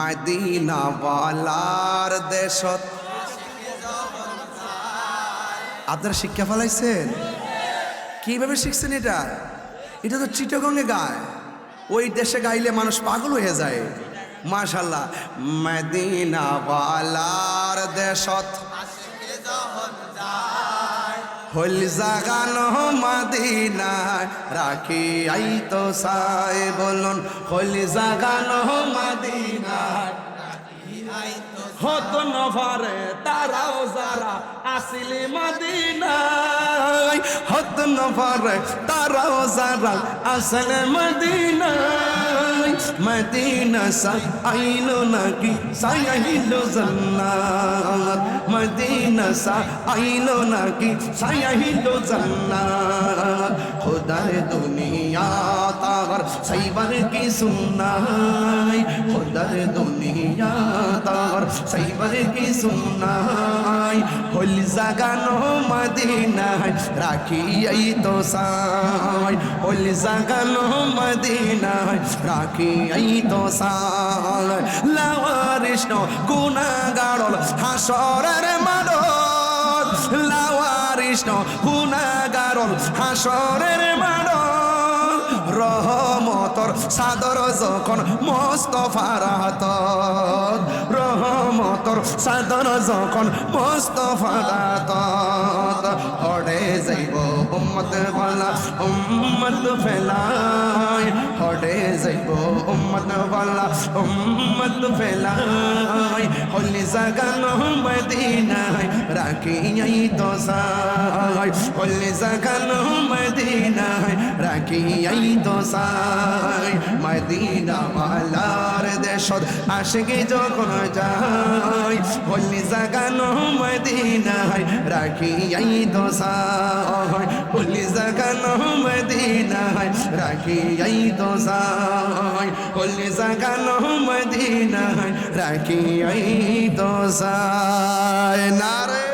মাদিনা বালার দেশত। আপনারা শিক্ষা ফেলাইছেন? কীভাবে শিখছেন এটা? এটা তো চিটগঙ্গে গায়। ওই দেশে গাইলে মানুষ পাগল হয়ে যায়। মাশাল্লাহ। মদিনা বালার দেশত হল জাগান মাদিনায়। রাখি আই তো সাই বলুন হল জাগান মাদিনায়। হত নভারে তারাও যারা আসিলি মদিনায়। হত নভারে তারাও যারা আসলে মদিনায়। মদিনা সা আইলো নাকি সাইলো জান্নাত। মদিনা সা আইলো নাকি? সাইলো জান্নাত। খোদার দুনিয়া তার, সাইবার কি সুন্নাই? খোদার দুনিয়া তার, সাইবার কি সুন্নাই? হল জাগানো মদিনায়, রাখি এই তো সাই। হল জাগানো মদিনায়, রাখি এই তো সাই। লাওয়ারিষ্ণ গুণাগাড়ল হাসরের মাডল লাওয়ারিষ্ণ গুণাগাড়ল হাসরের মাডল রহমতর সাদর যখন মোস্তফার হাতত রহমতর সাদর যখন মোস্তফার হাতত হড়ে যাইব উম্মত বলা, উম্মত ফেলাই। হড়ে যাইব উম্মত বলা, উম্মত ফেলাই। হলি জাগানো মদিনায়, রাখি এই তো সাই হলি জাগানো মদিনায়, রাখি এই তো সাই মদিনা মালার দেশত আশিকি যখন যাই হলি জাগানো মদিনায়, রাখি এই তো সাই হলি জাগানো মদিনায়, রাখি এই তো সাই হলি জাগানো মদিনায় রাখি এই তো নারে